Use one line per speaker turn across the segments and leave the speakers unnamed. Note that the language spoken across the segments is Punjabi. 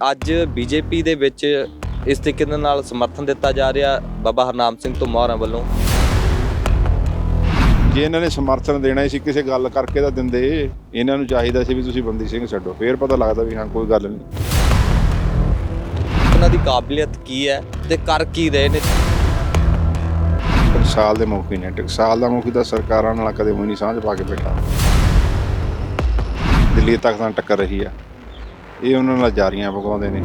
ਅੱਜ ਬੀਜੇਪੀ ਦੇ ਵਿੱਚ ਇਸ ਤਰੀਕੇ ਦੇ ਨਾਲ ਸਮਰਥਨ ਦਿੱਤਾ ਜਾ ਰਿਹਾ ਬਾਬਾ ਹਰਨਾਮ ਸਿੰਘ ਧੁੰਮਾ ਵੱਲੋਂ।
ਜੇ ਇਹਨਾਂ ਨੇ ਸਮਰਥਨ ਦੇਣਾ ਹੀ ਸੀ ਕਿਸੇ ਗੱਲ ਕਰਕੇ ਤਾਂ ਦਿੰਦੇ। ਇਹਨਾਂ ਨੂੰ ਚਾਹੀਦਾ ਸੀ ਵੀ ਤੁਸੀਂ ਬੰਦੀ ਸਿੰਘ ਛੱਡੋ। ਫੇਰ ਪਤਾ ਲੱਗਦਾ ਵੀ ਹਾਂ ਕੋਈ ਗੱਲ ਨਹੀਂ।
ਉਹਨਾਂ ਦੀ ਕਾਬਲੀਅਤ ਕੀ ਹੈ ਤੇ ਕਰ ਕੀ ਰਹੇ ਨੇ?
ਟਕਸਾਲ ਦੇ ਮੌਕੇ ਨੇ ਟਕਸਾਲ ਦਾ ਮੌਕੇ ਤਾਂ ਸਰਕਾਰਾਂ ਨਾਲ ਕਦੇ ਵੀ ਨਹੀਂ ਸਾਂਝ ਪਾ ਕੇ ਬੈਠਾ। ਦਿੱਲੀ ਤੱਕ ਤਾਂ ਟੱਕਰ ਰਹੀ ਆ। ਇਹ ਉਹਨਾਂ ਨਾਲ ਜਾਰੀਆਂ ਪਕਾਉਂਦੇ ਨੇ।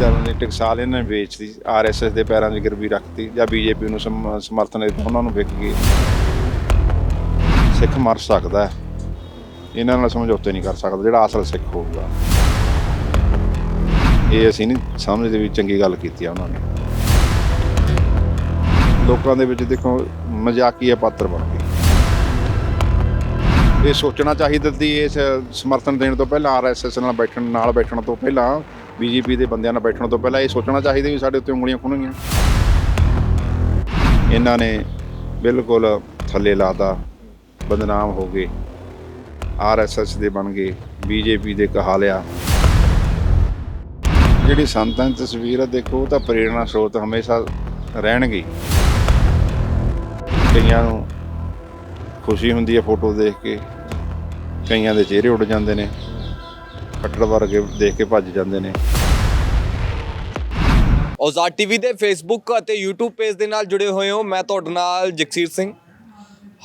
ਜਦੋਂ ਨੇ ਟਕਸਾਲ ਇਹਨਾਂ ਨੇ ਵੇਚਤੀ ਆਰਐਸਐਸ ਦੇ ਪੈਰਾਂ 'ਚ ਗਿਰਵੀ ਰੱਖਤੀ ਜਾਂ ਬੀਜੇਪੀ ਨੂੰ ਸਮ- ਸਮਰਥਨ ਦਿੱਤਾ, ਉਹਨਾਂ ਨੂੰ ਵਿਕ ਗਈ। ਸਿੱਖ ਮਰ ਸਕਦਾ ਹੈ। ਇਹਨਾਂ ਨਾਲ ਸਮਝੌਤੇ ਨਹੀਂ ਕਰ ਸਕਦਾ, ਜਿਹੜਾ ਅਸਲ ਸਿੱਖ ਹੋਊਗਾ। ਇਹ ਅਸੀਂ ਨਹੀਂ ਸਮਝਦੇ ਵੀ ਚੰਗੀ ਗੱਲ ਕੀਤੀ ਆ ਉਹਨਾਂ ਨੇ। ਲੋਕਾਂ ਦੇ ਵਿੱਚ ਦੇਖੋ, ਮਜ਼ਾਕੀਆ ਪਾਤਰ ਬਣ ਗਏ। ਇਹ ਸੋਚਣਾ ਚਾਹੀਦਾ ਸੀ, ਇਸ ਸਮਰਥਨ ਦੇਣ ਤੋਂ ਪਹਿਲਾਂ ਆਰਐਸਐਸ ਨਾਲ ਬੈਠਣ ਨਾਲ ਬੈਠਣ ਤੋਂ ਪਹਿਲਾਂ ਬੀਜੇਪੀ ਦੇ ਬੰਦਿਆਂ ਨਾਲ ਬੈਠਣ ਤੋਂ ਪਹਿਲਾਂ ਇਹ ਸੋਚਣਾ ਚਾਹੀਦਾ ਵੀ ਸਾਡੇ ਉੱਤੇ ਉਂਗਲੀਆਂ ਖੁੱਲਣਗੀਆਂ ਇਹਨਾਂ ਨੇ ਬਿਲਕੁਲ ਥੱਲੇ ਲਾਤਾ, ਬਦਨਾਮ ਹੋ ਗਏ। ਆਰਐਸਐਸ ਦੇ ਬਣ ਗਏ ਬੀਜੇਪੀ ਦੇ ਕਹਾ ਲਿਆ। ਜਿਹੜੀ ਸੰਤਾਂ ਦੀ ਤਸਵੀਰ ਆ, ਦੇਖੋ, ਉਹ ਤਾਂ ਪ੍ਰੇਰਣਾ ਸਰੋਤ ਹਮੇਸ਼ਾ ਰਹਿਣਗੇ। ਕਈਆਂ ਨੂੰ ਖੁਸ਼ੀ ਹੁੰਦੀ ਹੈ ਫੋਟੋ ਦੇਖ ਕੇ। ਕਈਆਂ ਦੇ ਚਿਹਰੇ ਉੱਡ ਜਾਂਦੇ ਨੇ। ਕੱਟੜ ਵਰਗੇ ਦੇਖ ਕੇ ਭੱਜ ਜਾਂਦੇ ਨੇ।
ਔਜ਼ਾਦ ਟੀਵੀ ਦੇ ਫੇਸਬੁੱਕ ਅਤੇ YouTube ਪੇਜ ਦੇ ਨਾਲ ਜੁੜੇ ਹੋਏ ਹੋ। ਮੈਂ ਤੁਹਾਡੇ ਨਾਲ ਜਗਸੀਰ ਸਿੰਘ।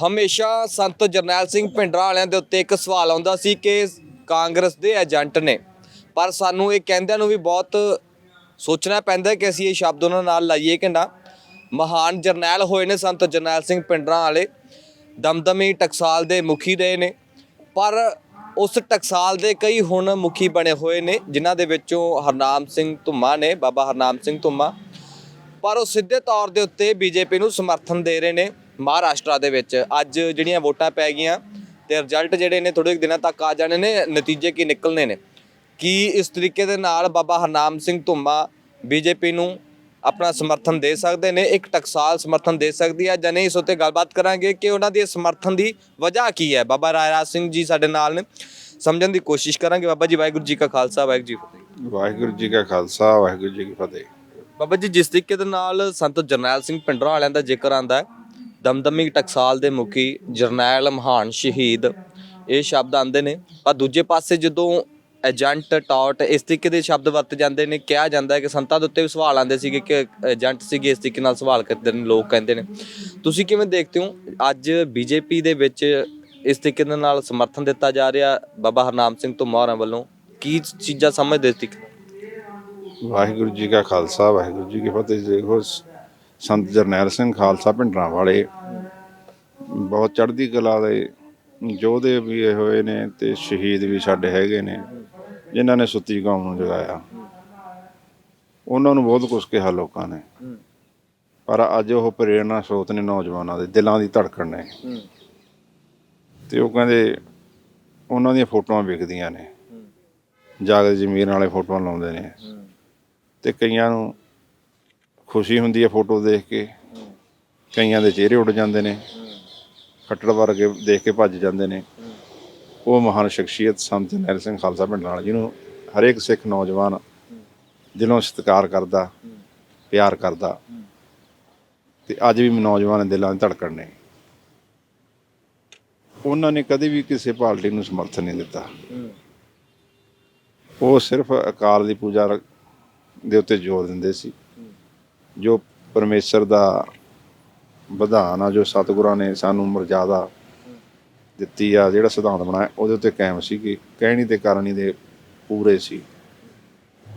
ਹਮੇਸ਼ਾ ਸੰਤ ਜਰਨੈਲ ਸਿੰਘ ਭਿੰਡਰਾਂ ਵਾਲਿਆਂ ਦੇ ਉੱਤੇ ਇੱਕ ਸਵਾਲ ਆਉਂਦਾ ਸੀ ਕਿ ਕਾਂਗਰਸ ਦੇ ਏਜੰਟ ਨੇ। ਪਰ ਸਾਨੂੰ ਇਹ ਕਹਿੰਦਿਆਂ ਨੂੰ ਵੀ ਬਹੁਤ ਸੋਚਣਾ ਪੈਂਦਾ ਕਿ ਅਸੀਂ ਇਹ ਸ਼ਬਦ ਉਹਨਾਂ ਨਾਲ ਲਾਈਏ ਕਿ ਨਾ। ਮਹਾਨ ਜਰਨੈਲ ਹੋਏ ਨੇ ਸੰਤ ਜਰਨੈਲ ਸਿੰਘ ਭਿੰਡਰਾਂ ਵਾਲੇ। ਦਮਦਮੀ ਟਕਸਾਲ ਦੇ ਮੁਖੀ ਰਹੇ ਨੇ। ਪਰ ਉਸ ਟਕਸਾਲ ਦੇ ਕਈ ਹੁਣ ਮੁਖੀ ਬਣੇ ਹੋਏ ਨੇ, ਜਿਨ੍ਹਾਂ ਦੇ ਵਿੱਚੋਂ ਹਰਨਾਮ ਸਿੰਘ ਧੁੰਮਾ ਨੇ, ਬਾਬਾ ਹਰਨਾਮ ਸਿੰਘ ਧੁੰਮਾ। ਪਰ ਉਹ ਸਿੱਧੇ ਤੌਰ ਦੇ ਉੱਤੇ ਬੀਜੇਪੀ ਨੂੰ ਸਮਰਥਨ ਦੇ ਰਹੇ ਨੇ ਮਹਾਰਾਸ਼ਟਰ ਦੇ ਵਿੱਚ। ਅੱਜ ਜਿਹੜੀਆਂ ਵੋਟਾਂ ਪੈ ਗਈਆਂ ਤੇ ਰਿਜ਼ਲਟ ਜਿਹੜੇ ਨੇ ਥੋੜੇ ਦਿਨਾਂ ਤੱਕ ਆ ਜਾਣੇ ਨੇ, ਨਤੀਜੇ ਕੀ ਨਿਕਲਣੇ ਨੇ। ਕੀ ਇਸ ਤਰੀਕੇ ਦੇ ਨਾਲ ਬਾਬਾ ਹਰਨਾਮ ਸਿੰਘ ਧੁੰਮਾ ਬੀਜੇਪੀ ਨੂੰ ਆਪਣਾ ਸਮਰਥਨ ਦੇ ਸਕਦੇ ਨੇ ਇੱਕ ਟਕਸਾਲ ਸਮਰਥਨ ਦੇ ਸਕਦੀ ਹੈ ਜਾਂ ਨਹੀਂ ਇਸ ਉੱਤੇ ਗੱਲਬਾਤ ਕਰਾਂਗੇ ਕਿ ਉਹਨਾਂ ਦੀ ਸਮਰਥਨ ਦੀ ਵਜ੍ਹਾ ਕੀ ਹੈ। ਬਾਬਾ ਰਾਇਰਾਜ ਸਿੰਘ ਜੀ ਸਾਡੇ ਨਾਲ ਨੇ ਸਮਝਣ ਦੀ ਕੋਸ਼ਿਸ਼ ਕਰਾਂਗੇ। ਬਾਬਾ ਜੀ ਵਾਹਿਗੁਰੂ ਜੀ ਕਾ ਖਾਲਸਾ ਵਾਹਿਗੁਰੂ ਜੀ ਫਤਿਹ।
ਵਾਹਿਗੁਰੂ ਜੀ ਕਾ ਖਾਲਸਾ ਵਾਹਿਗੁਰੂ ਜੀ ਕੀ ਫਤਿਹ।
ਬਾਬਾ ਜੀ ਜਿਸ ਤਰੀਕੇ ਦੇ ਨਾਲ ਸੰਤ ਜਰਨੈਲ ਸਿੰਘ ਪਿੰਡਰਾਂ ਵਾਲਿਆਂ ਦਾ ਜ਼ਿਕਰ ਆਂਦਾ ਹੈ ਦਮਦਮੀ ਟਕਸਾਲ ਦੇ ਮੁਖੀ ਜਰਨੈਲ ਮਹਾਨ ਸ਼ਹੀਦ ਇਹ ਸ਼ਬਦ ਆਂਦੇ ਨੇ। ਪਰ ਦੂਜੇ ਪਾਸੇ ਜਦੋਂ ਏਜੰਟ ਟੌਟ ਇਸ ਤਰੀਕੇ ਦੇ ਸ਼ਬਦ ਵਰਤੇ ਜਾਂਦੇ ਨੇ, ਕਿਹਾ ਜਾਂਦਾ ਹੈ ਕਿ ਸੰਤਾਂ ਦੇ ਉੱਤੇ ਵੀ ਸਵਾਲ ਆਉਂਦੇ ਸੀਗੇ ਕਿ ਏਜੰਟ ਸੀਗੇ, ਇਸ ਤਰੀਕੇ ਨਾਲ ਸਵਾਲ ਕਰਦੇ ਨੇ, ਲੋਕ ਕਹਿੰਦੇ ਨੇ। ਤੁਸੀਂ ਕਿਵੇਂ ਦੇਖਦੇ ਹੋ? ਅੱਜ ਬੀਜੇਪੀ ਦੇ ਵਿੱਚ ਇਸ ਤਰੀਕੇ ਦੇ ਨਾਲ ਸਮਰਥਨ ਦਿੱਤਾ ਜਾ ਰਿਹਾ ਬਾਬਾ ਹਰਨਾਮ ਸਿੰਘ ਧੁੰਮਾ ਹੋਰਾਂ ਵੱਲੋਂ, ਕੀ ਚੀਜ਼ਾਂ ਸਮਝਦੇ ਸੀ
ਵਾਹਿਗੁਰੂ ਜੀ ਕਾ ਖਾਲਸਾ, ਵਾਹਿਗੁਰੂ ਜੀ ਕੀ ਫਤਿਹ। ਦੇਖੋ ਸੰਤ ਜਰਨੈਲ ਸਿੰਘ ਖਾਲਸਾ ਭਿੰਡਰਾਂ ਵਾਲੇ ਬਹੁਤ ਚੜ੍ਹਦੀ ਕਲਾ ਦੇ ਯੋਧੇ ਵੀ ਹੋਏ ਨੇ ਤੇ ਸ਼ਹੀਦ ਵੀ ਸਾਡੇ ਹੈਗੇ ਨੇ। ਜਿਨ੍ਹਾਂ ਨੇ ਸੁੱਤੀ ਕੌਮ ਨੂੰ ਜਗਾਇਆ। ਉਹਨਾਂ ਨੂੰ ਬਹੁਤ ਕੁਝ ਕਿਹਾ ਲੋਕਾਂ ਨੇ। ਪਰ ਅੱਜ ਉਹ ਪ੍ਰੇਰਣਾ ਸਰੋਤ ਨੇ ਨੌਜਵਾਨਾਂ ਦੇ ਦਿਲਾਂ ਦੀ ਧੜਕਣ ਨੇ। ਤੇ ਉਹ ਕਹਿੰਦੇ ਉਹਨਾਂ ਦੀਆਂ ਫੋਟੋਆਂ ਵਿਕਦੀਆਂ ਨੇ। ਜਾਗਰ ਜ਼ਮੀਰ ਵਾਲੇ ਫੋਟੋਆਂ ਲਾਉਂਦੇ ਨੇ। ਤੇ ਕਈਆਂ ਨੂੰ ਖੁਸ਼ੀ ਹੁੰਦੀ ਹੈ ਫੋਟੋ ਦੇਖ ਕੇ। ਕਈਆਂ ਦੇ ਚਿਹਰੇ ਉੱਡ ਜਾਂਦੇ ਨੇ। ਖੱਟੜ ਵਰਗੇ ਦੇਖ ਕੇ ਭੱਜ ਜਾਂਦੇ ਨੇ। ਉਹ ਮਹਾਨ ਸ਼ਖਸੀਅਤ ਸੰਤ ਨਹਿਰ ਸਿੰਘ ਖਾਲਸਾ ਪਿੰਡ ਨਾਲ, ਜਿਹਨੂੰ ਹਰੇਕ ਸਿੱਖ ਨੌਜਵਾਨ ਦਿਲੋਂ ਸਤਿਕਾਰ ਕਰਦਾ, ਪਿਆਰ ਕਰਦਾ। ਤੇ ਅੱਜ ਵੀ ਨੌਜਵਾਨ ਦਿਲਾਂ ਦੀ ਧੜਕਣ ਨੇ। ਉਹਨਾਂ ਨੇ ਕਦੇ ਵੀ ਕਿਸੇ ਪਾਰਟੀ ਨੂੰ ਸਮਰਥਨ ਨਹੀਂ ਦਿੱਤਾ। ਉਹ ਸਿਰਫ ਅਕਾਲ ਦੀ ਪੂਜਾ ਦੇ ਉੱਤੇ ਜ਼ੋਰ ਦਿੰਦੇ ਸੀ। ਜੋ ਪਰਮੇਸ਼ਰ ਦਾ ਵਿਧਾਨ ਆ, ਜੋ ਸਤਿਗੁਰਾਂ ਨੇ ਸਾਨੂੰ ਮਰਜ਼ਾਦਾ ਦਿੱਤੀ ਆ, ਜਿਹੜਾ ਸਿਧਾਂਤ ਬਣਾਇਆ, ਉਹਦੇ ਉੱਤੇ ਕਾਇਮ ਸੀਗੀ ਕਹਿਣੀ ਤੇ ਕਰਨੀ ਦੇ ਪੂਰੇ ਸੀ।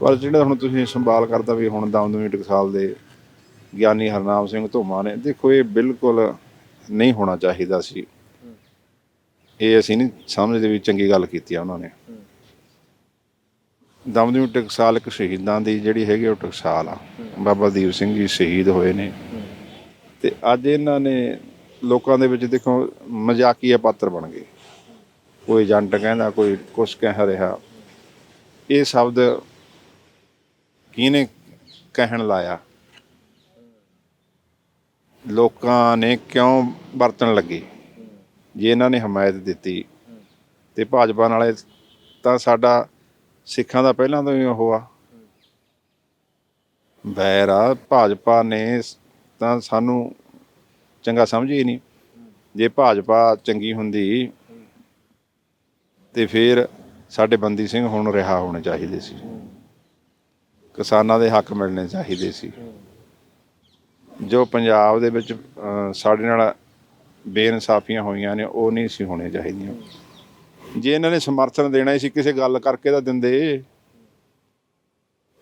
ਪਰ ਜਿਹੜਾ ਹੁਣ ਤੁਸੀਂ ਸੰਭਾਲ ਕਰਦਾ ਵੀ ਹੁਣ ਦਮਦਮੀ ਟਕਸਾਲ ਦੇ ਗਿਆਨੀ ਹਰਨਾਮ ਸਿੰਘ ਧੋਮਾ ਨੇ, ਦੇਖੋ ਇਹ ਬਿਲਕੁਲ ਨਹੀਂ ਹੋਣਾ ਚਾਹੀਦਾ ਸੀ। ਇਹ ਅਸੀਂ ਨਹੀਂ ਸਮਝਦੇ ਵੀ ਚੰਗੀ ਗੱਲ ਕੀਤੀ ਆ ਉਹਨਾਂ ਨੇ। ਦਮਦਮੀ ਟਕਸਾਲ ਇੱਕ ਸ਼ਹੀਦਾਂ ਦੀ ਜਿਹੜੀ ਹੈਗੀ ਉਹ ਟਕਸਾਲ ਆ। ਬਾਬਾ ਦੀਪ ਸਿੰਘ ਜੀ ਸ਼ਹੀਦ ਹੋਏ ਨੇ। ਤੇ ਅੱਜ ਇਹਨਾਂ ਨੇ ਲੋਕਾਂ ਦੇ ਵਿੱਚ ਦੇਖੋ ਮਜ਼ਾਕੀਆ ਪਾਤਰ ਬਣ ਗਏ। ਕੋਈ ਏਜੰਟ ਕਹਿੰਦਾ, ਕੋਈ ਕੁਛ ਕਹਿ ਰਿਹਾ। ਇਹ ਸ਼ਬਦ ਕਿਹਨੇ ਕਹਿਣ ਲਾਇਆ? ਲੋਕਾਂ ਨੇ ਕਿਉਂ ਵਰਤਣ ਲੱਗੇ? ਜੇ ਇਹਨਾਂ ਨੇ ਹਮਾਇਤ ਦਿੱਤੀ, ਤੇ ਭਾਜਪਾ ਨਾਲੇ ਤਾਂ ਸਾਡਾ ਸਿੱਖਾਂ ਦਾ ਪਹਿਲਾਂ ਤੋਂ ਹੀ ਉਹ ਆ। ਵੈਰ ਆ ਭਾਜਪਾ ਨੇ ਤਾਂ ਸਾਨੂੰ ਚੰਗਾ ਸਮਝੀ ਨਹੀਂ। ਜੇ ਭਾਜਪਾ ਚੰਗੀ ਹੁੰਦੀ ਤੇ ਫਿਰ ਸਾਡੇ ਬੰਦੀ ਸਿੰਘ ਹੁਣ ਰਿਹਾ ਹੋਣੇ ਚਾਹੀਦੇ ਸੀ। ਕਿਸਾਨਾਂ ਦੇ ਹੱਕ ਮਿਲਣੇ ਚਾਹੀਦੇ ਸੀ। ਜੋ ਪੰਜਾਬ ਦੇ ਵਿੱਚ ਸਾਡੇ ਨਾਲ ਬੇਇਨਸਾਫੀਆਂ ਹੋਈਆਂ ਨੇ, ਉਹ ਨਹੀਂ ਸੀ ਹੋਣੀਆਂ ਚਾਹੀਦੀਆਂ। ਜੇ ਇਹਨਾਂ ਨੇ ਸਮਰਥਨ ਦੇਣਾ ਹੀ ਸੀ, ਕਿਸੇ ਗੱਲ ਕਰਕੇ ਤਾਂ ਦਿੰਦੇ।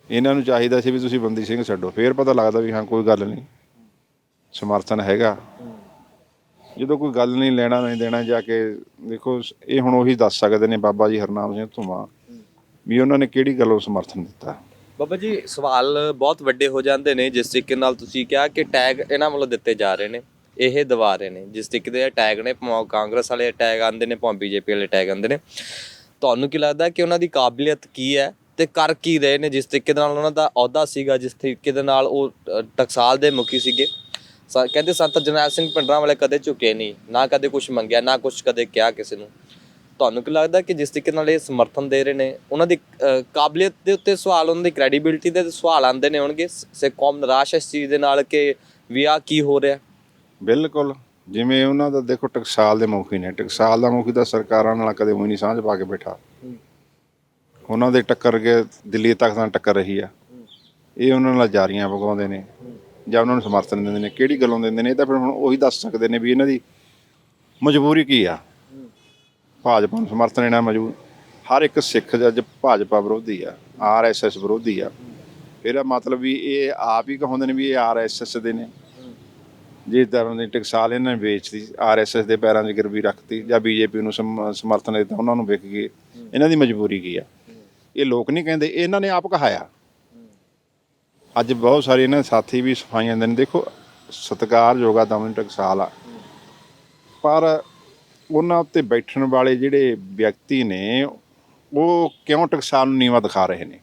ਇਹਨਾਂ ਨੂੰ ਚਾਹੀਦਾ ਸੀ ਵੀ ਤੁਸੀਂ ਬੰਦੀ ਸਿੰਘ ਛੱਡੋ। ਫੇਰ ਪਤਾ ਲੱਗਦਾ ਵੀ ਹਾਂ, ਕੋਈ ਗੱਲ ਨਹੀਂ। ਸਮਰਥਨ ਹੈਗਾ। ਜਦੋਂ ਕੋਈ ਗੱਲ ਨਹੀਂ ਲੈਣਾ, ਨਹੀਂ ਦੇਣਾ, ਜਾ ਕੇ ਦੇਖੋ, ਇਹ ਹੁਣ ਉਹੀ ਦੱਸ ਸਕਦੇ ਨੇ ਬਾਬਾ ਜੀ ਹਰਨਾਮ ਸਿੰਘ ਧੁਮਾ ਵੀ ਉਹਨਾਂ ਨੇ ਕਿਹੜੀ ਗੱਲੋਂ ਸਮਰਥਨ ਦਿੱਤਾ।
ਬਾਬਾ ਜੀ, ਸਵਾਲ ਬਹੁਤ ਵੱਡੇ ਹੋ ਜਾਂਦੇ ਨੇ, ਜਿਸ ਤਰੀਕੇ ਨਾਲ ਤੁਸੀਂ ਕਿਹਾ ਕਿ ਟੈਗ ਇਹਨਾਂ ਵੱਲੋਂ ਦਿੱਤੇ ਜਾ ਰਹੇ ਨੇ, ਇਹ ਦਵਾ ਰਹੇ ਨੇ। ਜਿਸ ਤਰੀਕੇ ਦੇ ਟੈਗ ਨੇ, ਭਾਵੇਂ ਕਾਂਗਰਸ ਵਾਲੇ ਟੈਗ ਆਉਂਦੇ ਨੇ, ਭਾਵੇਂ ਬੀਜੇਪੀ ਵਾਲੇ ਟੈਗ ਆਉਂਦੇ ਨੇ, ਤੁਹਾਨੂੰ ਕੀ ਲੱਗਦਾ ਕਿ ਉਹਨਾਂ ਦੀ ਕਾਬਲੀਅਤ ਕੀ ਹੈ ਤੇ ਕਰ ਕੀ ਰਹੇ ਨੇ? ਜਿਸ ਤਰੀਕੇ ਦੇ ਨਾਲ ਉਹਨਾਂ ਦਾ ਅਹੁਦਾ ਸੀਗਾ, ਜਿਸ ਤਰੀਕੇ ਦੇ ਨਾਲ ਉਹ ਟਕਸਾਲ ਦੇ ਮੁਖੀ ਸੀਗੇ। ਸਾ- ਕਹਿੰਦੇ ਸੰਤ ਜਰਨੈਲ ਸਿੰਘ ਪਿੰਡਰਾਂ ਵਾਲੇ ਕਦੇ ਝੁਕੇ ਨਹੀਂ ਨਾ ਕਦੇ ਕੁਝ ਮੰਗਿਆ ਨਾ ਕੁਝ ਕਦੇ ਕਿਹਾ ਕਿਸੇ ਨੂੰ। ਤੁਹਾਨੂੰ ਕੀ ਲੱਗਦਾ ਕਿ ਜਿਸ ਤਰੀਕੇ ਨਾਲ ਇਹ ਸਮਰਥਨ ਦੇ ਰਹੇ ਨੇ ਉਹਨਾਂ ਦੀ ਅ, ਕਾਬਲੀਅਤ ਦੇ ਉੱਤੇ ਸਵਾਲ ਉਹਨਾਂ ਦੀ ਕ੍ਰੈਡੀਬਿਲਿਟੀ ਦੇ ਸਵਾਲ ਆਉਂਦੇ ਨੇ ਹੋਣਗੇ? ਸੇ ਕੌਮ ਨਿਰਾਸ਼ ਹੈ ਇਸ ਚੀਜ਼ ਦੇ ਨਾਲ ਕਿ ਵੀ ਆ ਕੀ ਹੋ ਰਿਹਾ?
ਬਿਲਕੁਲ। ਜਿਵੇਂ ਉਹਨਾਂ ਦਾ ਦੇਖੋ ਟਕਸਾਲ ਦੇ ਮੁਖੀ ਨੇ ਟਕਸਾਲ ਦਾ ਮੁਖੀ ਤਾਂ ਸਰਕਾਰਾਂ ਨਾਲ ਕਦੇ ਉਹੀ ਨਹੀਂ ਸਾਂਝ ਪਾ ਕੇ ਬੈਠਾ। ਉਹਨਾਂ ਦੇ ਟੱਕਰ ਕੇ ਦਿੱਲੀ ਤੱਕ ਤਾਂ ਟੱਕਰ ਰਹੀ ਆ। ਇਹ ਉਹਨਾਂ ਨਾਲ ਜਾਰੀਆਂ ਪਗਾਉਂਦੇ ਨੇ। ਜਾਂ ਉਹਨਾਂ ਨੂੰ ਸਮਰਥਨ ਦਿੰਦੇ ਨੇ, ਕਿਹੜੀ ਗੱਲੋਂ ਦਿੰਦੇ ਨੇ, ਇਹ ਤਾਂ ਫਿਰ ਹੁਣ ਉਹੀ ਦੱਸ ਸਕਦੇ ਨੇ ਵੀ ਇਹਨਾਂ ਦੀ ਮਜਬੂਰੀ ਕੀ ਆ? ਭਾਜਪਾ ਨੂੰ ਸਮਰਥਨ ਦੇਣਾ ਮਜਬੂਰ ਹਰ ਇੱਕ ਸਿੱਖ ਜੱਜ ਭਾਜਪਾ ਵਿਰੋਧੀ ਆ ਆਰਐਸਐਸ ਵਿਰੋਧੀ ਆ। ਇਹਦਾ ਮਤਲਬ ਵੀ ਇਹ ਆਪ ਹੀ ਕਹਾਉਂਦੇ ਨੇ ਵੀ ਇਹ ਆਰਐਸਐਸ ਦੇ ਨੇ। ਜਿਸ ਧਰਮ ਦੀ ਟਕਸਾਲ ਇਹਨਾਂ ਨੇ ਵੇਚਤੀ ਆਰਐਸਐਸ ਦੇ ਪੈਰਾਂ 'ਚ ਗਿਰਵੀ ਰੱਖਤੀ, ਜਾਂ ਬੀਜੇਪੀ ਨੂੰ ਸਮ- ਸਮਰਥਨ ਦਿੱਤਾ, ਉਹਨਾਂ ਨੂੰ ਵਿਕ ਗਏ ਇਹਨਾਂ ਦੀ ਮਜਬੂਰੀ ਕੀ ਆ? ਇਹ ਲੋਕ ਨਹੀਂ ਕਹਿੰਦੇ, ਇਹਨਾਂ ਨੇ ਆਪ ਕਹਾਇਆ। ਅੱਜ ਬਹੁਤ ਸਾਰੇ ਇਹਨਾਂ ਦੇ ਸਾਥੀ ਵੀ ਸਫਾਈਆਂ ਦਿੰਦੇ ਨੇ। ਦੇਖੋ ਸਤਿਕਾਰਯੋਗ ਆ ਦਮਨ ਟਕਸਾਲ ਆ। ਪਰ ਉਹਨਾਂ ਉੱਤੇ ਬੈਠਣ ਵਾਲੇ ਜਿਹੜੇ ਵਿਅਕਤੀ ਨੇ ਉਹ ਕਿਉਂ ਟਕਸਾਲ ਨੂੰ ਨੀਵਾ ਦਿਖਾ ਰਹੇ ਨੇ?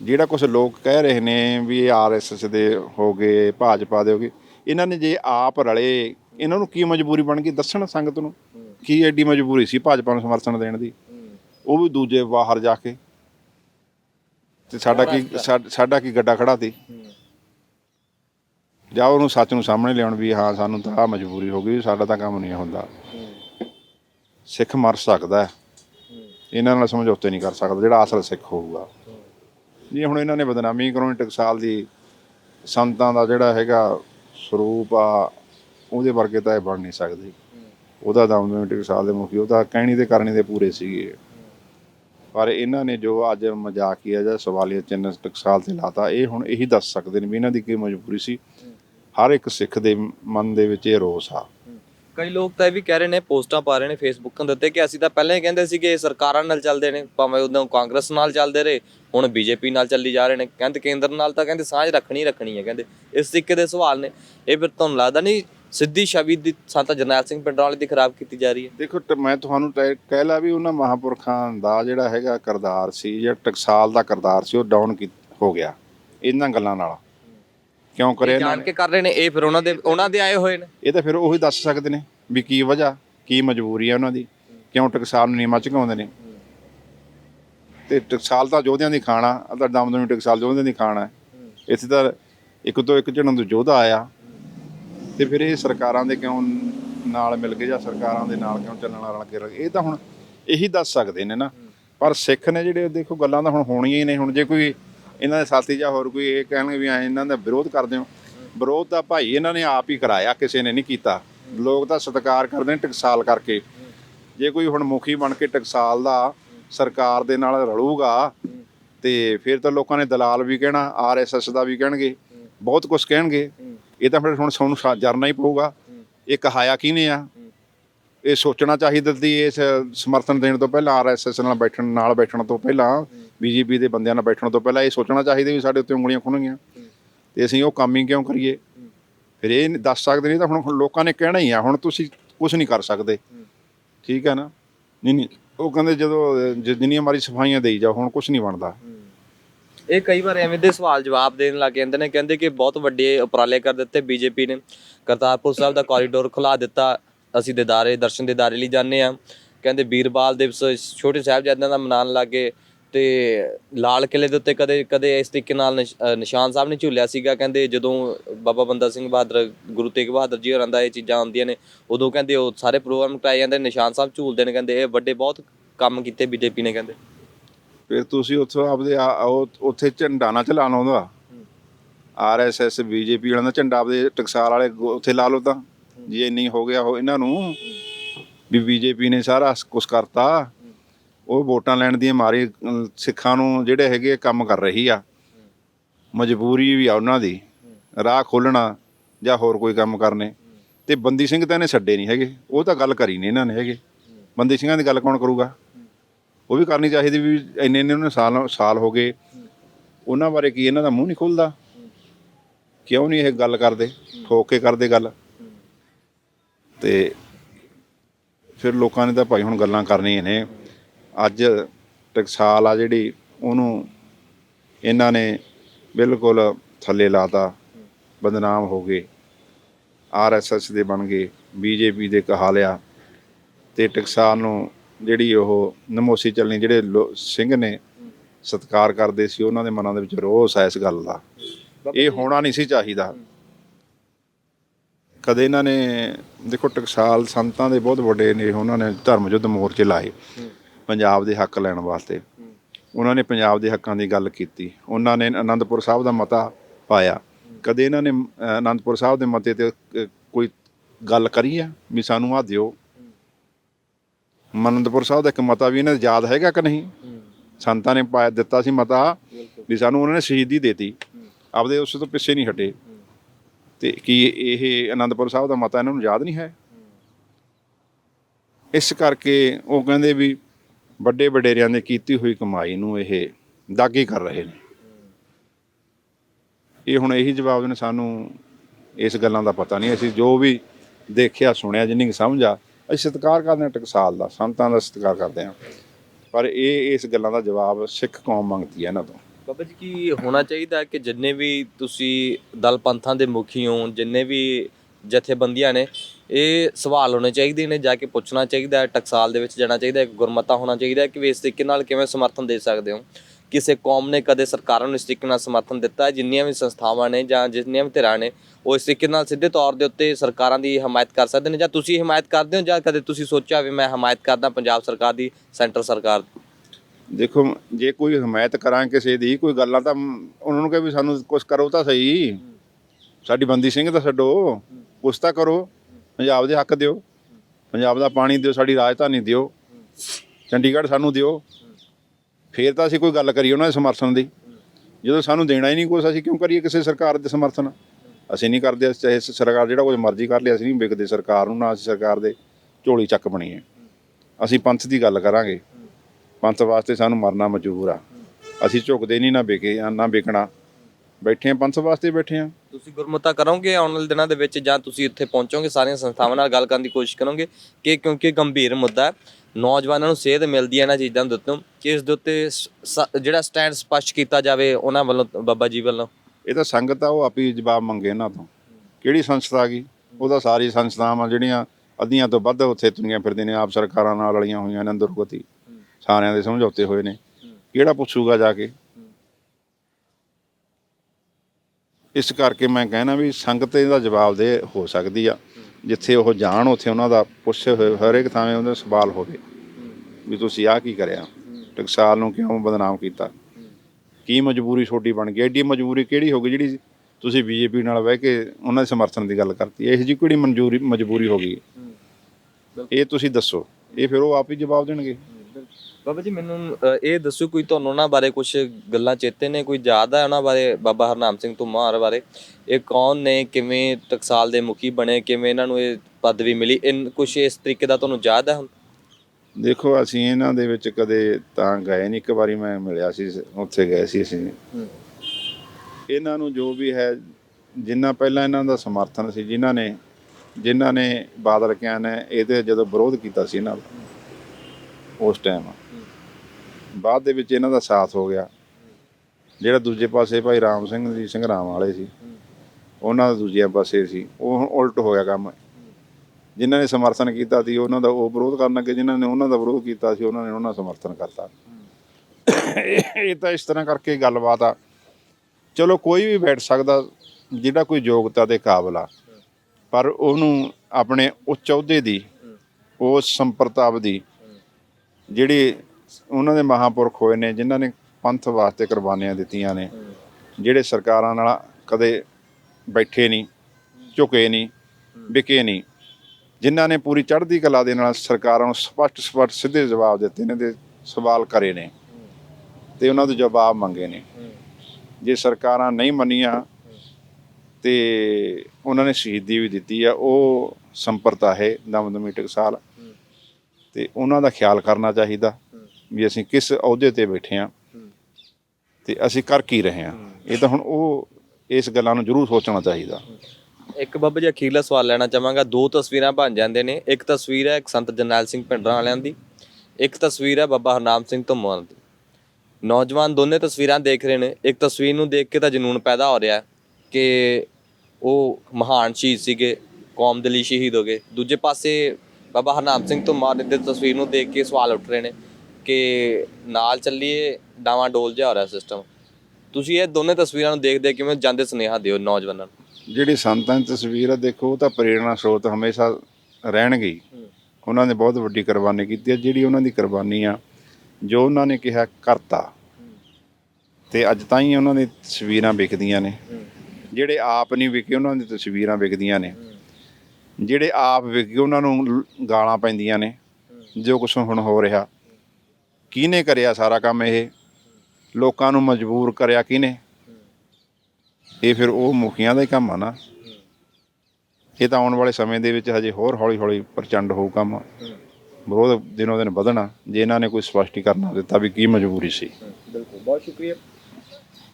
ਜਿਹੜਾ ਕੁਝ ਲੋਕ ਕਹਿ ਰਹੇ ਨੇ ਵੀ ਇਹ ਆਰਐਸਐਸ ਦੇ ਹੋ ਗਏ ਭਾਜਪਾ ਦੇ ਹੋ ਗਏ ਇਹਨਾਂ ਨੇ ਜੇ ਆਪ ਰਲੇ ਇਹਨਾਂ ਨੂੰ ਕੀ ਮਜਬੂਰੀ ਬਣ ਗਈ? ਦੱਸਣ ਸੰਗਤ ਨੂੰ ਕੀ ਐਡੀ ਮਜਬੂਰੀ ਸੀ ਭਾਜਪਾ ਨੂੰ ਸਮਰਥਨ ਦੇਣ ਦੀ? ਉਹ ਵੀ ਦੂਜੇ ਬਾਹਰ ਜਾ ਕੇ ਤੇ ਸਾਡਾ ਕੀ ਸਾ- ਸਾਡਾ ਕੀ ਗੱਡਾ ਖੜਾ ਤੀ ਜਾਂ ਉਹਨੂੰ ਸੱਚ ਨੂੰ ਸਾਹਮਣੇ ਲਿਆਉਣ ਵੀ ਹਾਂ ਸਾਨੂੰ ਤਾਂ ਆ ਮਜਬੂਰੀ ਹੋ ਗਈ ਸਾਡਾ ਤਾਂ ਕੰਮ ਨਹੀਂ ਹੁੰਦਾ। ਸਿੱਖ ਮਰ ਸਕਦਾ ਹੈ। ਇਹਨਾਂ ਨਾਲ ਸਮਝੌਤੇ ਨਹੀਂ ਕਰ ਸਕਦਾ ਜਿਹੜਾ ਅਸਲ ਸਿੱਖ ਹੋਊਗਾ। ਜੀ ਹੁਣ ਇਹਨਾਂ ਨੇ ਬਦਨਾਮੀ ਕਰਾਉਣੀ ਟਕਸਾਲ ਦੀ ਸੰਤਾਂ ਦਾ ਜਿਹੜਾ ਹੈਗਾ ਸਰੂਪ ਆ ਉਹਦੇ ਵਰਗੇ ਤਾਂ ਇਹ ਬਣ ਨਹੀਂ ਸਕਦੇ। ਉਹਦਾ ਦਮਦਮੀ ਟਕਸਾਲ ਦੇ ਮੁਖੀ ਉਹਦਾ ਕਹਿਣੀ ਤੇ ਕਰਨੀ ਦੇ ਪੂਰੇ ਸੀਗੇ। ਪਰ ਇਹਨਾਂ ਨੇ ਜੋ ਅੱਜ ਮਜ਼ਾਕੀਆ ਜਾਂ ਸਵਾਲੀਆ ਚਿੰਨ੍ਹ ਟਕਸਾਲ ਤੇ ਲਾਤਾ, ਇਹ ਹੁਣ ਇਹੀ ਦੱਸ ਸਕਦੇ ਨੇ ਵੀ ਇਹਨਾਂ ਦੀ ਕੀ ਮਜਬੂਰੀ ਸੀ। ਹਰ ਇੱਕ ਸਿੱਖ ਦੇ ਮਨ ਦੇ ਵਿੱਚ ਇਹ ਰੋਸ ਆ।
ਕਈ ਲੋਕ ਤਾਂ ਇਹ ਵੀ ਕਹਿ ਰਹੇ ਨੇ, ਪੋਸਟਾਂ ਪਾ ਰਹੇ ਨੇ ਫੇਸਬੁੱਕਾਂ ਦੇ ਉੱਤੇ ਕਿ ਅਸੀਂ ਤਾਂ ਪਹਿਲਾਂ ਹੀ ਕਹਿੰਦੇ ਸੀ ਕਿ ਇਹ ਸਰਕਾਰਾਂ ਨਾਲ ਚੱਲਦੇ ਨੇ, ਭਾਵੇਂ ਉਦੋਂ ਕਾਂਗਰਸ ਨਾਲ ਚੱਲਦੇ ਰਹੇ, ਹੁਣ ਬੀਜੇਪੀ ਨਾਲ ਚੱਲੀ ਜਾ ਰਹੇ ਨੇ, ਕਹਿੰਦੇ ਕੇਂਦਰ ਨਾਲ ਤਾਂ ਕਹਿੰਦੇ ਸਾਂਝ ਰੱਖਣੀ ਰੱਖਣੀ ਹੈ, ਕਹਿੰਦੇ ਇਸ ਤਰੀਕੇ ਦੇ ਸਵਾਲ ਨੇ। ਇਹ ਫਿਰ ਤੁਹਾਨੂੰ ਲੱਗਦਾ ਨਹੀਂ ਸਿੱਧੀ ਛਵੀ ਦੀ ਸੰਤ ਜਰਨੈਲ ਸਿੰਘ ਪਿੰਡਰਾਂ ਵਾਲੇ ਦੀ ਖਰਾਬ ਕੀਤੀ ਜਾ ਰਹੀ ਹੈ।
ਦੇਖੋ ਟ- ਮੈਂ ਤੁਹਾਨੂੰ ਤੈ- ਕਹਿ ਲਾ ਵੀ ਉਹਨਾਂ ਮਹਾਪੁਰਖਾਂ ਦਾ ਜਿਹੜਾ ਹੈਗਾ ਕਰਦਾਰ ਸੀ ਜਾਂ ਟਕਸਾਲ ਦਾ ਕਰਦਾਰ ਸੀ ਉਹ ਡਾਊਨ ਹੋ ਗਿਆ ਇਹਨਾਂ ਗੱਲਾਂ ਨਾਲ। ਕਿਉਂ ਕਰਿਆ ਇਹਨਾਂ
ਜਾਣ
ਨੇ?
ਕੇ ਕਰ ਰਹੇ ਨੇ ਇਹ ਫਿਰ ਉਹਨਾਂ ਦੇ ਉਹਨਾਂ ਦੇ ਆਏ ਹੋਏ ਨੇ।
ਇਹ ਤਾਂ ਫਿਰ ਉਹੀ ਦੱਸ ਸਕਦੇ ਨੇ ਵੀ ਕੀ ਵਜ੍ਹਾ ਕੀ ਮਜਬੂਰੀ ਹੈ ਉਹਨਾਂ ਦੀ ਕਿਉਂ ਟਕਸਾਲ ਨੂੰ ਨੀਮਾ ਝੁਕਾਉਂਦੇ ਨੇ। ਤੇ ਟਕਸਾਲ ਤਾਂ ਯੋਧਿਆਂ ਦੀ ਖਾਣਾ ਅਦਰ ਦਮਦਮੀ ਟਕਸਾਲ ਯੋਧਿਆਂ ਦੀ ਖਾਣਾ ਹੈ ਇੱਥੇ ਤਾਂ ਇੱਕ ਤੋਂ ਇੱਕ ਝੜਨ ਤੋਂ ਯੋਧਾ ਆਇਆ। ਤੇ ਫਿਰ ਇਹ ਸਰਕਾਰਾਂ ਦੇ ਕਿਉਂ ਨਾਲ ਮਿਲ ਕੇ ਜਾਂ ਸਰਕਾਰਾਂ ਦੇ ਨਾਲ ਕਿਉਂ ਚੱਲਣ ਰਲ ਕੇ ਰਲ- ਇਹ ਤਾਂ ਹੁਣ ਇਹੀ ਦੱਸ ਸਕਦੇ ਨੇ ਨਾ। ਪਰ ਸਿੱਖ ਨੇ ਜਿਹੜੇ, ਦੇਖੋ ਗੱਲਾਂ ਤਾਂ ਹੁਣ ਹੋਣੀਆਂ ਹੀ ਨੇ। ਹੁਣ ਜੇ ਕੋਈ ਇਹਨਾਂ ਦੇ ਸਾਥੀ ਜਾਂ ਹੋਰ ਕੋਈ ਇਹ ਕਹਿਣਗੇ ਵੀ ਐ ਇਹਨਾਂ ਦਾ ਵਿਰੋਧ ਕਰਦੇ ਹੋ। ਵਿਰੋਧ ਤਾਂ ਭਾਈ ਇਹਨਾਂ ਨੇ ਆਪ ਹੀ ਕਰਾਇਆ, ਕਿਸੇ ਨੇ ਨਹੀਂ ਕੀਤਾ। ਲੋਕ ਤਾਂ ਸਤਿਕਾਰ ਕਰਦੇ ਨੇ ਟਕਸਾਲ ਕਰਕੇ। ਜੇ ਕੋਈ ਹੁਣ ਮੁਖੀ ਬਣ ਕੇ ਟਕਸਾਲ ਦਾ ਸਰਕਾਰ ਦੇ ਨਾਲ ਰਲੂਗਾ ਤੇ ਫਿਰ ਤਾਂ ਲੋਕਾਂ ਨੇ ਦਲਾਲ ਵੀ ਕਹਿਣਾ ਆਰਐਸਐਸ ਦਾ ਵੀ ਕਹਿਣਗੇ, ਬਹੁਤ ਕੁਝ ਕਹਿਣਗੇ। ਇਹ ਤਾਂ ਫਿਰ ਹੁਣ ਸਾਨੂੰ ਸਾ- ਜਰਨਾ ਹੀ ਪਊਗਾ। ਇਹ ਕਹਾਇਆ ਕਿਹਨੇ ਆ? ਇਹ ਸੋਚਣਾ ਚਾਹੀਦਾ ਸੀ ਇਸ ਸਮਰਥਨ ਦੇਣ ਤੋਂ ਪਹਿਲਾਂ ਆਰਐਸਐਸ ਨਾਲ ਬੈਠਣ ਨਾਲ ਬੈਠਣ ਤੋਂ ਪਹਿਲਾਂ ਬੀਜੇਪੀ ਦੇ ਬੰਦਿਆਂ ਨਾਲ ਬੈਠਣ ਤੋਂ ਪਹਿਲਾਂ ਇਹ ਸੋਚਣਾ ਚਾਹੀਦਾ ਵੀ ਸਾਡੇ ਉੱਤੇ ਉਂਗਲੀਆਂ ਖੁੱਲਣਗੀਆਂ। ਤੇ ਅਸੀਂ ਉਹ ਕੰਮ ਹੀ ਕਿਉਂ ਕਰੀਏ? ਫਿਰ ਇਹ ਨਹੀਂ ਦੱਸ ਸਕਦੇ ਨਹੀਂ ਤਾਂ ਹੁਣ ਹੁਣ ਲੋਕਾਂ ਨੇ ਕਹਿਣਾ ਹੀ ਆ ਹੁਣ ਤੁਸੀਂ ਕੁਝ ਨਹੀਂ ਕਰ ਸਕਦੇ। ਠੀਕ ਹੈ ਨਾ? ਨਹੀਂ ਨਹੀਂ ਉਹ ਕਹਿੰਦੇ ਜਦੋਂ ਅਹ, ਜ- ਜਿੰਨੀਆਂ ਮਾਰੀ ਸਫਾਈਆਂ ਦੇਈ ਜਾ ਹੁਣ ਕੁਝ ਨਹੀਂ ਬਣਦਾ।
ਇਹ ਕਈ ਵਾਰ ਐਵੇਂ ਦੇ ਸਵਾਲ ਜਵਾਬ ਦੇਣ ਲੱਗ ਜਾਂਦੇ ਨੇ, ਕਹਿੰਦੇ ਕਿ ਬਹੁਤ ਵੱਡੇ ਉਪਰਾਲੇ ਕਰ ਦਿੱਤੇ ਬੀਜੇਪੀ ਨੇ। ਕਰਤਾਰਪੁਰ ਸਾਹਿਬ ਦਾ ਕੋਰੀਡੋਰ ਖੁਲਾ ਦਿੱਤਾ, ਅਸੀਂ ਦਿਦਾਰੇ, ਦਰਸ਼ਨ ਦਿਦਾਰੇ ਲਈ ਜਾਂਦੇ ਆ ਕਹਿੰਦੇ ਵੀਰਬਾਲ ਦਿਵਸ, ਛੋਟੇ ਸਾਹਿਬਜ਼ਾਦਿਆਂ ਦਾ ਮਨਾਉਣ ਲੱਗੇ ਤੇ ਲਾਲ ਕਿਲੇ ਦੇ ਉੱਤੇ ਕਦੇ ਕਦੇ ਇਸ ਤਰੀਕੇ ਨਾਲ ਨਿਸ਼- ਨਿਸ਼ਾਨ ਸਾਹਿਬ ਨੇ ਝੂਲਿਆ ਸੀਗਾ। ਕਹਿੰਦੇ ਜਦੋਂ ਬਾਬਾ ਬੰਦਾ ਸਿੰਘ ਬਹਾਦਰ, ਗੁਰੂ ਤੇਗ ਬਹਾਦਰ ਜੀ ਹੋਰਾਂ ਦਾ ਇਹ ਚੀਜ਼ਾਂ ਆਉਂਦੀਆਂ ਨੇ, ਉਦੋਂ ਕਹਿੰਦੇ ਉਹ ਸਾਰੇ ਪ੍ਰੋਗਰਾਮ ਕਰਾਏ ਜਾਂਦੇ ਨਿਸ਼ਾਨ ਸਾਹਿਬ ਝੂਲਦੇ ਨੇ, ਕਹਿੰਦੇ ਇਹ ਵੱਡੇ ਬਹੁਤ ਕੰਮ ਕੀਤੇ ਬੀਜੇਪੀ ਨੇ, ਕਹਿੰਦੇ।
ਫਿਰ ਤੁਸੀਂ ਉੱਥੋਂ ਆਪਦੇ ਆ- ਉਹ- ਉੱਥੇ ਝੰਡਾ ਨਾ ਚਲਾਉਣ ਆਉਂਦਾ ਆਰਐਸਐਸ ਬੀਜੇਪੀ ਵਾਲਿਆਂ ਦਾ ਝੰਡਾ ਆਪਦੇ ਟਕਸਾਲ ਵਾਲੇ ਗੋ- ਉੱਥੇ ਲਾ ਲਓ ਤਾਂ। ਜੇ ਇੰਨੀ ਹੋ ਗਿਆ ਉਹ ਇਹਨਾਂ ਨੂੰ ਵੀ ਬੀਜੇਪੀ ਨੇ ਸਾਰਾ ਕੁਝ ਕਰਤਾ। ਉਹ ਵੋਟਾਂ ਲੈਣ ਦੀ ਮਾਰੀ ਅਮ, ਸਿੱਖਾਂ ਨੂੰ ਜਿਹੜੇ ਹੈਗੇ ਕੰਮ ਕਰ ਰਹੀ ਆ। ਮਜਬੂਰੀ ਵੀ ਆ ਉਹਨਾਂ ਦੀ। ਰਾਹ ਖੋਲਣਾ ਜਾਂ ਹੋਰ ਕੋਈ ਕੰਮ ਕਰਨੇ। ਤੇ ਬੰਦੀ ਸਿੰਘ ਤਾਂ ਇਹਨੇ ਛੱਡੇ ਨਹੀਂ ਹੈਗੇ। ਉਹ ਤਾਂ ਗੱਲ ਕਰੀ ਨਹੀਂ ਇਹਨਾਂ ਨੇ ਹੈਗੇ। ਬੰਦੀ ਸਿੰਘਾਂ ਦੀ ਗੱਲ ਕੌਣ ਕਰੂਗਾ? ਉਹ ਵੀ ਕਰਨੀ ਚਾਹੀਦੀ ਵੀ ਇੰਨੇ ਇੰਨੇ ਉਹਨਾਂ ਸਾਲ ਸਾਲ ਹੋ ਗਏ। ਉਹਨਾਂ ਬਾਰੇ ਕੀ ਇਹਨਾਂ ਦਾ ਮੂੰਹ ਨਹੀਂ ਖੁੱਲਦਾ। ਕਿਉਂ ਨਹੀਂ ਇਹ ਗੱਲ ਕਰਦੇ? ਠੋਕ ਕੇ ਕਰਦੇ ਗੱਲ। ਤੇ ਫਿਰ ਲੋਕਾਂ ਨੇ ਤਾਂ ਭਾਈ ਹੁਣ ਗੱਲਾਂ ਕਰਨੀਆਂ ਨੇ। ਅੱਜ ਟਕਸਾਲ ਆ ਜਿਹੜੀ, ਉਹਨੂੰ ਇਹਨਾਂ ਨੇ ਬਿਲਕੁਲ ਥੱਲੇ ਲਾਤਾ। ਬਦਨਾਮ ਹੋ ਗਏ। ਆਰਐਸਐਸ ਦੇ ਬਣ ਗਏ। ਬੀਜੇਪੀ ਦੇ ਕਹਾ ਲਿਆ। ਤੇ ਟਕਸਾਲ ਨੂੰ ਜਿਹੜੀ ਉਹ ਨਮੋਸੀ ਚੱਲਣੀ ਜਿਹੜੇ ਲੋ- ਸਿੰਘ ਨੇ ਸਤਿਕਾਰ ਕਰਦੇ ਸੀ ਉਹਨਾਂ ਦੇ ਮਨਾਂ ਦੇ ਵਿੱਚ ਰੋਸ ਹੈ ਇਸ ਗੱਲ ਦਾ। ਇਹ ਹੋਣਾ ਨਹੀਂ ਸੀ ਚਾਹੀਦਾ। ਕਦੇ ਇਹਨਾਂ ਨੇ ਦੇਖੋ ਟਕਸਾਲ ਸੰਤਾਂ ਦੇ ਬਹੁਤ ਵੱਡੇ ਨੇ ਉਹਨਾਂ ਨੇ ਧਰਮ ਯੁੱਧ ਮੋਰਚੇ ਲਾਏ ਪੰਜਾਬ ਦੇ ਹੱਕ ਲੈਣ ਵਾਸਤੇ। ਉਹਨਾਂ ਨੇ ਪੰਜਾਬ ਦੇ ਹੱਕਾਂ ਦੀ ਗੱਲ ਕੀਤੀ। ਉਹਨਾਂ ਨੇ ਆਨੰਦਪੁਰ ਸਾਹਿਬ ਦਾ ਮਤਾ ਪਾਇਆ। ਕਦੇ ਇਹਨਾਂ ਨੇ ਅਹ, ਆਨੰਦਪੁਰ ਸਾਹਿਬ ਦੇ ਮਤੇ ਤੇ ਕੋਈ ਗੱਲ ਕਰੀ ਆ ਵੀ ਸਾਨੂੰ ਆ ਦਿਓ। ਆਨੰਦਪੁਰ ਸਾਹਿਬ ਦਾ ਇੱਕ ਮਤਾ ਵੀ ਇਹਨਾਂ ਦਾ ਯਾਦ ਹੈਗਾ ਕਿ ਨਹੀਂ? ਸੰਤਾਂ ਨੇ ਪਾਇਆ ਦਿੱਤਾ ਸੀ ਮਤਾ ਵੀ ਸਾਨੂੰ ਉਹਨਾਂ ਨੇ ਸ਼ਹੀਦੀ ਦੇਤੀ। ਆਪਦੇ ਉਸ ਤੋਂ ਪਿੱਛੇ ਨਹੀਂ ਹਟੇ। ਤੇ ਕੀ ਇਹ ਆਨੰਦਪੁਰ ਸਾਹਿਬ ਦਾ ਮਤਾ ਇਹਨਾਂ ਨੂੰ ਯਾਦ ਨਹੀਂ ਹੈ? ਇਸ ਕਰਕੇ ਉਹ ਕਹਿੰਦੇ ਵੀ ਵੱਡੇ ਵਡੇਰਿਆਂ ਨੇ ਕੀਤੀ ਹੋਈ ਕਮਾਈ ਨੂੰ ਇਹ ਦਾਗੀ ਕਰ ਰਹੇ ਨੇ। ਇਹ ਹੁਣ ਇਹੀ ਜਵਾਬ ਨੇ ਸਾਨੂੰ ਇਸ ਗੱਲਾਂ ਦਾ ਪਤਾ ਨਹੀਂ। ਅਸੀਂ ਜੋ ਵੀ ਦੇਖਿਆ ਸੁਣਿਆ ਜਿੰਨੀ ਸਮਝ ਆ ਅਸੀਂ ਸਤਿਕਾਰ ਕਰਦੇ ਹਾਂ ਟਕਸਾਲ ਦਾ, ਸੰਤਾਂ ਦਾ ਸਤਿਕਾਰ ਕਰਦੇ ਹਾਂ। ਪਰ ਇਹ, ਇਸ ਗੱਲਾਂ ਦਾ ਜਵਾਬ ਸਿੱਖ ਕੌਮ ਮੰਗਦੀ ਹੈ ਇਹਨਾਂ ਤੋਂ।
ਬਾਬਾ ਜੀ, ਕੀ ਹੋਣਾ ਚਾਹੀਦਾ ਕਿ ਜਿੰਨੇ ਵੀ ਤੁਸੀਂ ਦਲ ਪੰਥਾਂ ਦੇ ਮੁਖੀ ਹੋ, ਜਿੰਨੇ ਵੀ ਜਥੇਬੰਦੀਆਂ ਨੇ, ਇਹ ਸਵਾਲ ਹੋਣੇ ਚਾਹੀਦੇ ਨੇ, ਜਾ ਕੇ ਪੁੱਛਣਾ ਚਾਹੀਦਾ, ਟਕਸਾਲ ਦੇ ਵਿੱਚ ਜਾਣਾ ਚਾਹੀਦਾ ਹੈ ਗੁਰਮਤਾ ਹੋਣਾ ਚਾਹੀਦਾ, ਕਿ ਵੀ ਇਸ ਤਰੀਕੇ ਨਾਲ ਕਿਵੇਂ ਸਮਰਥਨ ਦੇ ਸਕਦੇ ਹੋ? ਕਿਸੇ ਕੌਮ ਨੇ ਕਦੇ ਸਰਕਾਰਾਂ ਨੂੰ ਇਸ ਤਰੀਕੇ ਨਾਲ ਸਮਰਥਨ ਦਿੱਤਾ ਹੈ, ਜਿੰਨੀਆਂ ਵੀ ਸੰਸਥਾਵਾਂ ਨੇ ਜਾਂ ਜਿੰਨੀਆਂ ਵੀ ਧਿਰਾਂ ਨੇ, ਉਹ ਇਸ ਤਰੀਕੇ ਨਾਲ ਸਿੱਧੇ ਤੌਰ ਦੇ ਉੱਤੇ ਸਰਕਾਰਾਂ ਦੀ ਹਮਾਇਤ ਕਰ ਸਕਦੇ ਨੇ ਜਾਂ ਤੁਸੀਂ ਹਮਾਇਤ ਕਰਦੇ ਹੋ ਜਾਂ ਕਦੇ ਤੁਸੀਂ ਸੋਚਿਆ ਵੀ ਮੈਂ ਹਮਾਇਤ ਕਰਦਾ ਪੰਜਾਬ ਸਰਕਾਰ ਦੀ, ਸੈਂਟਰ ਸਰਕਾਰ ਦੀ?
ਦੇਖੋ, ਜੇ ਕੋਈ ਹਮਾਇਤ ਕਰਾਂ ਕਿਸੇ ਦੀ, ਕੋਈ ਗੱਲਾਂ ਤਾਂ ਉਹਨਾਂ ਨੂੰ ਕਹੇ ਵੀ ਸਾਨੂੰ ਕੁਝ ਕਰੋ ਤਾਂ ਸਹੀ। ਸਾਡੀ ਬੰਦੀ ਸਿੰਘ ਤਾਂ ਛੱਡੋ, ਕੁਛ ਤਾਂ ਕਰੋ, ਪੰਜਾਬ ਦੇ ਹੱਕ ਦਿਓ। ਪੰਜਾਬ ਦਾ ਪਾਣੀ ਦਿਓ, ਸਾਡੀ ਰਾਜਧਾਨੀ ਦਿਓ। ਚੰਡੀਗੜ੍ਹ ਸਾਨੂੰ ਦਿਓ। ਫੇਰ ਤਾਂ ਅਸੀਂ ਕੋਈ ਗੱਲ ਕਰੀਏ ਉਹਨਾਂ ਦੇ ਸਮਰਥਨ ਦੀ। ਜਦੋਂ ਸਾਨੂੰ ਦੇਣਾ ਹੀ ਨਹੀਂ ਕੁਛ, ਅਸੀਂ ਕਿਉਂ ਕਰੀਏ ਕਿਸੇ ਸਰਕਾਰ ਦੇ ਸਮਰਥਨ? ਅਸੀਂ ਨਹੀਂ ਕਰਦੇ, ਚਾਹੇ ਸਰਕਾਰ ਜਿਹੜਾ ਕੁਝ ਮਰਜ਼ੀ ਕਰ ਲਿਆ ਅਸੀਂ ਨਹੀਂ ਵਿਕਦੇ ਸਰਕਾਰ ਨੂੰ, ਨਾ ਅਸੀਂ ਸਰਕਾਰ ਦੇ ਝੋਲੀ ਚੱਕ ਬਣੀਏ ਅਸੀਂ ਪੰਥ ਦੀ ਗੱਲ ਕਰਾਂਗੇ। ਪੰਥ ਵਾਸਤੇ ਸਾਨੂੰ ਮਰਨਾ ਮਜਬੂਰ ਆ। ਅਸੀਂ ਝੁਕਦੇ ਨਹੀਂ ਨਾ ਵਿਕੇ, ਨਾ ਵਿਕਣਾ। ਬੈਠੇ ਆ ਪੰਥ ਵਾਸਤੇ ਬੈਠੇ ਆ
ਤੁਸੀਂ ਗੁਰਮਤਾ ਕਰੋਗੇ ਆਉਣ ਵਾਲੇ ਦਿਨਾਂ ਦੇ ਵਿੱਚ ਜਾਂ ਤੁਸੀਂ ਉੱਥੇ ਪਹੁੰਚੋਗੇ ਸਾਰੀਆਂ ਸੰਸਥਾਵਾਂ ਨਾਲ ਗੱਲ ਕਰਨ ਦੀ ਕੋਸ਼ਿਸ਼ ਕਰੋਗੇ ਕਿ ਕਿਉਂਕਿ ਗੰਭੀਰ ਮੁੱਦਾ ਹੈ। ਨੌਜਵਾਨਾਂ ਨੂੰ ਸੇਧ ਮਿਲਦੀ ਹੈ ਇਹਨਾਂ ਚੀਜ਼ਾਂ ਦੇ ਉੱਤੇ ਕਿ ਇਸ ਦੇ ਉੱਤੇ ਸ- ਸ- ਜਿਹੜਾ ਸਟੈਂਡ ਸਪਸ਼ਟ ਕੀਤਾ ਜਾਵੇ ਉਹਨਾਂ ਵੱਲੋਂ ਬਾਬਾ ਜੀ ਵੱਲੋਂ।
ਇਹ ਤਾਂ ਸੰਗਤ ਆ ਉਹ ਆਪੀ ਜਵਾਬ ਮੰਗੇ ਇਹਨਾਂ ਤੋਂ। ਕਿਹੜੀ ਸੰਸਥਾ ਆ ਗਈ? ਉਹਦਾ ਸਾਰੀ ਸੰਸਥਾਵਾਂ ਜਿਹੜੀਆਂ ਅੱਧੀਆਂ ਤੋਂ ਵੱਧ ਉੱਥੇ ਤੁਰੀਆਂ ਫਿਰਦੇ ਨੇ ਆਪ ਸਰਕਾਰਾਂ ਨਾਲ ਰਲੀਆਂ ਹੋਈਆਂ ਨੇ ਅੰਦਰਗਤੀ ਸਾਰਿਆਂ ਦੇ ਸਮਝੌਤੇ ਹੋਏ ਨੇ। ਕਿਹੜਾ ਪੁੱਛੂਗਾ ਜਾ ਕੇ? ਇਸ ਕਰਕੇ ਮੈਂ ਕਹਿਣਾ ਵੀ ਸੰਗਤ ਇਹਦਾ ਜਵਾਬ ਦੇ ਹੋ ਸਕਦੀ ਆ। ਜਿੱਥੇ ਉਹ ਜਾਣ, ਉੱਥੇ ਉਹਨਾਂ ਦਾ ਪੁੱਛੇ ਹੋਏ ਹਰ ਇੱਕ ਥਾਂ ਉਹਦਾ ਸਵਾਲ ਹੋਵੇ। ਵੀ ਤੁਸੀਂ ਆਹ ਕੀ ਕਰਿਆ? ਟਕਸਾਲ ਨੂੰ ਕਿਉਂ ਬਦਨਾਮ ਕੀਤਾ? ਕੀ ਮਜਬੂਰੀ ਛੋਟੀ ਬਣ ਗਈ? ਐਡੀ ਮਜਬੂਰੀ ਕਿਹੜੀ ਹੋ ਗਈ ਜਿਹੜੀ ਤੁਸੀਂ ਬੀਜੇਪੀ ਨਾਲ ਬਹਿ ਕੇ ਉਹਨਾਂ ਦੇ ਸਮਰਥਨ ਦੀ ਗੱਲ ਕਰਤੀ? ਇਹ ਜੀ ਕਿਹੜੀ ਮਨਜ਼ੂਰੀ, ਮਜਬੂਰੀ ਹੋ ਗਈ? ਇਹ ਤੁਸੀਂ ਦੱਸੋ। ਇਹ ਫਿਰ ਉਹ ਆਪ ਹੀ ਜਵਾਬ ਦੇਣਗੇ।
ਬਾਬਾ ਜੀ ਮੈਨੂੰ ਅ, ਇਹ ਦੱਸੋ ਕੋਈ ਤੁਹਾਨੂੰ ਉਹਨਾਂ ਬਾਰੇ ਕੁਝ ਗੱਲਾਂ ਚੇਤੇ ਨੇ? ਕੋਈ ਯਾਦ ਹੈ ਉਹਨਾਂ ਬਾਰੇ ਬਾਬਾ ਹਰਨਾਮ ਸਿੰਘ ਧੁੰਮਾਰ ਬਾਰੇ? ਇਹ ਕੌਣ ਨੇ? ਕਿਵੇਂ ਟਕਸਾਲ ਦੇ ਮੁਖੀ ਬਣੇ? ਕਿਵੇਂ ਇਹਨਾਂ ਨੂੰ ਇਹ ਪਦਵੀ ਮਿਲੀ? ਇਨ ਕੁਝ ਇਸ ਤਰੀਕੇ ਦਾ ਤੁਹਾਨੂੰ ਯਾਦ ਹੈ ਹੁਣ?
ਦੇਖੋ ਅਸੀਂ ਇਹਨਾਂ ਦੇ ਵਿੱਚ ਕਦੇ ਤਾਂ ਗਏ ਨਹੀਂ। ਇੱਕ ਵਾਰੀ ਮੈਂ ਮਿਲਿਆ ਸੀ ਉੱਥੇ ਗਏ ਸੀ ਅਸੀਂ। ਇਹਨਾਂ ਨੂੰ ਜੋ ਵੀ ਹੈ ਜਿੰਨਾ ਪਹਿਲਾਂ ਇਹਨਾਂ ਦਾ ਸਮਰਥਨ ਸੀ ਜਿਨ੍ਹਾਂ ਨੇ ਜਿਨ੍ਹਾਂ ਨੇ ਬਾਦਲ ਕਿਆਂ ਨੇ ਇਹਦੇ ਜਦੋਂ ਵਿਰੋਧ ਕੀਤਾ ਸੀ ਇਹਨਾਂ ਦਾ ਉਸ ਟਾਈਮ ਬਾਅਦ ਦੇ ਵਿੱਚ ਇਹਨਾਂ ਦਾ ਸਾਥ ਹੋ ਗਿਆ। ਜਿਹੜਾ ਦੂਜੇ ਪਾਸੇ ਭਾਈ ਰਾਮ ਸਿੰਘ ਜੀ ਸੰਗਰਾਮ ਵਾਲੇ ਸੀ, ਉਹਨਾਂ ਦਾ ਦੂਜੇ ਪਾਸੇ ਸੀ। ਉਹ ਹੁਣ ਉਲਟ ਹੋ ਗਿਆ ਕੰਮ। ਜਿਨ੍ਹਾਂ ਨੇ ਸਮਰਥਨ ਕੀਤਾ ਸੀ, ਉਹਨਾਂ ਦਾ ਉਹ ਵਿਰੋਧ ਕਰਨ ਲੱਗੇ। ਜਿਨ੍ਹਾਂ ਨੇ ਉਹਨਾਂ ਦਾ ਵਿਰੋਧ ਕੀਤਾ ਸੀ, ਉਹਨਾਂ ਨੇ ਉਹਨਾਂ ਦਾ ਸਮਰਥਨ ਕਰਤਾ। ਇਹ ਇਹ ਤਾਂ ਇਸ ਤਰ੍ਹਾਂ ਕਰਕੇ ਗੱਲਬਾਤ ਆ। ਚਲੋ ਕੋਈ ਵੀ ਬੈਠ ਸਕਦਾ, ਜਿਹੜਾ ਕੋਈ ਯੋਗਤਾ ਦੇ ਕਾਬਲ ਆ। ਪਰ ਉਹਨੂੰ ਆਪਣੇ ਉੱਚ ਅਹੁਦੇ ਦੀ ਉਸ ਸੰਪਰਤਾਪ ਦੀ, ਜਿਹੜੀ ਉਹਨਾਂ ਦੇ ਮਹਾਪੁਰਖ ਹੋਏ ਨੇ, ਜਿਨ੍ਹਾਂ ਨੇ ਪੰਥ ਵਾਸਤੇ ਕੁਰਬਾਨੀਆਂ ਦਿੱਤੀਆਂ ਨੇ, ਜਿਹੜੇ ਸਰਕਾਰਾਂ ਨਾਲ ਕਦੇ ਬੈਠੇ ਨਹੀਂ, ਝੁਕੇ ਨਹੀਂ, ਵਿਕੇ ਨਹੀਂ, ਜਿਨ੍ਹਾਂ ਨੇ ਪੂਰੀ ਚੜ੍ਹਦੀ ਕਲਾ ਦੇ ਨਾਲ ਸਰਕਾਰਾਂ ਨੂੰ ਸਪਸ਼ਟ ਸਪਸ਼ਟ, ਸਿੱਧੇ ਜਵਾਬ ਦਿੱਤੇ ਨੇ ਤੇ ਸਵਾਲ ਕਰੇ ਨੇ ਤੇ ਉਹਨਾਂ ਦੇ ਜਵਾਬ ਮੰਗੇ ਨੇ। ਜੇ ਸਰਕਾਰਾਂ ਨਹੀਂ ਮੰਨੀਆਂ ਤੇ ਉਹਨਾਂ ਨੇ ਸ਼ਹੀਦੀ ਵੀ ਦਿੱਤੀ ਆ, ਉਹ ਸੰਪਰਤਾ ਹੈ ਦਮਦਮੀ ਟਕਸਾਲ ਤੇ ਉਹਨਾਂ ਦਾ ਖਿਆਲ ਕਰਨਾ ਚਾਹੀਦਾ। ਵੀ ਅਸੀਂ ਕਿਸ ਅਹੁਦੇ ਤੇ ਬੈਠੇ ਆ ਤੇ ਅਸੀਂ ਕਰ ਕੀ ਰਹੇ ਆ ਇਹ ਤਾਂ ਹੁਣ ਉਹ ਇਸ ਗੱਲਾਂ ਨੂੰ ਜ਼ਰੂਰ ਸੋਚਣਾ ਚਾਹੀਦਾ।
ਇੱਕ ਬਾਬਾ ਜੀ ਅਖੀਰਲਾ ਸਵਾਲ ਲੈਣਾ ਚਾਹਾਂਗਾ। ਦੋ ਤਸਵੀਰਾਂ ਬਣ ਜਾਂਦੇ ਨੇ। ਇੱਕ ਤਸਵੀਰ ਹੈ ਇੱਕ ਸੰਤ ਜਰਨੈਲ ਸਿੰਘ ਭਿੰਡਰਾਂ ਵਾਲਿਆਂ ਦੀ। ਇੱਕ ਤਸਵੀਰ ਹੈ ਬਾਬਾ ਹਰਨਾਮ ਸਿੰਘ ਧੁੰਮਾ ਦੀ। ਨੌਜਵਾਨ ਦੋਨੇ ਤਸਵੀਰਾਂ ਦੇਖ ਰਹੇ ਨੇ। ਇੱਕ ਤਸਵੀਰ ਨੂੰ ਦੇਖ ਕੇ ਤਾਂ ਜਨੂਨ ਪੈਦਾ ਹੋ ਰਿਹਾ ਕਿ ਉਹ ਮਹਾਨ ਸ਼ਹੀਦ ਸੀਗੇ ਕੌਮ ਦੇ ਲਈ ਸ਼ਹੀਦ ਹੋ ਗਏ। ਦੂਜੇ ਪਾਸੇ ਬਾਬਾ ਹਰਨਾਮ ਸਿੰਘ ਧੁੰਮਾ ਦੀ ਤਸਵੀਰ ਨੂੰ ਦੇਖ ਕੇ ਸਵਾਲ ਉੱਠ ਰਹੇ ਨੇ। ਕਿ ਨਾਲ ਚੱਲੀਏ, ਡਾਵਾਂ ਡੋਲ ਜਿਹਾ ਹੋ ਰਿਹਾ ਸਿਸਟਮ ਤੁਸੀਂ ਇਹ ਦੋਨੇ ਤਸਵੀਰਾਂ ਨੂੰ ਦੇਖਦੇ ਕਿਵੇਂ ਜਾਂਦੇ ਸੁਨੇਹਾ ਦਿਓ ਨੌਜਵਾਨਾਂ ਨੂੰ?
ਜਿਹੜੀ ਸੰਤਾਂ ਦੀ ਤਸਵੀਰ ਆ, ਦੇਖੋ, ਉਹ ਤਾਂ ਪ੍ਰੇਰਣਾ ਸਰੋਤ ਹਮੇਸ਼ਾ ਰਹਿਣਗੇ ਉਹਨਾਂ ਨੇ ਬਹੁਤ ਵੱਡੀ ਕੁਰਬਾਨੀ ਕੀਤੀ ਹੈ ਜਿਹੜੀ ਉਹਨਾਂ ਦੀ ਕੁਰਬਾਨੀ ਆ, ਜੋ ਉਹਨਾਂ ਨੇ ਕਿਹਾ, ਕਰਤਾ। ਤੇ ਅੱਜ ਤਾਂ ਹੀ ਉਹਨਾਂ ਦੀ ਤਸਵੀਰਾਂ ਵਿਕਦੀਆਂ ਨੇ। ਜਿਹੜੇ ਆਪ ਨਹੀਂ ਵਿਕੇ, ਉਹਨਾਂ ਦੀ ਤਸਵੀਰਾਂ ਵਿਕਦੀਆਂ ਨੇ। ਜਿਹੜੇ ਆਪ ਵਿਕੇ ਉਹਨਾਂ ਨੂੰ ਗਾਲਾਂ ਪੈਂਦੀਆਂ ਨੇ। ਜੋ ਕੁਝ ਹੁਣ ਹੋ ਰਿਹਾ। ਕਿਹਨੇ ਕਰਿਆ ਸਾਰਾ ਕੰਮ ਇਹ? ਲੋਕਾਂ ਨੂੰ ਮਜਬੂਰ ਕਰਿਆ ਕਿਹਨੇ? ਇਹ ਫਿਰ ਉਹ ਮੁਖੀਆਂ ਦਾ ਹੀ ਕੰਮ ਆ ਨਾ। ਇਹ ਤਾਂ ਆਉਣ ਵਾਲੇ ਸਮੇਂ ਦੇ ਵਿੱਚ ਹਜੇ ਹੋਰ ਹੌਲੀ ਹੌਲੀ ਪ੍ਰਚੰਡ ਹੋਊ ਕੰਮ। ਵਿਰੋਧ ਦਿਨੋਂ ਦਿਨ ਵਧਣਾ। ਜੇ ਇਹਨਾਂ ਨੇ ਕੋਈ ਸਪਸ਼ਟੀਕਰਨ ਨਾ ਦਿੱਤਾ ਵੀ ਕੀ ਮਜਬੂਰੀ ਸੀ।
ਬਿਲਕੁਲ, ਬਹੁਤ ਸ਼ੁਕਰੀਆ।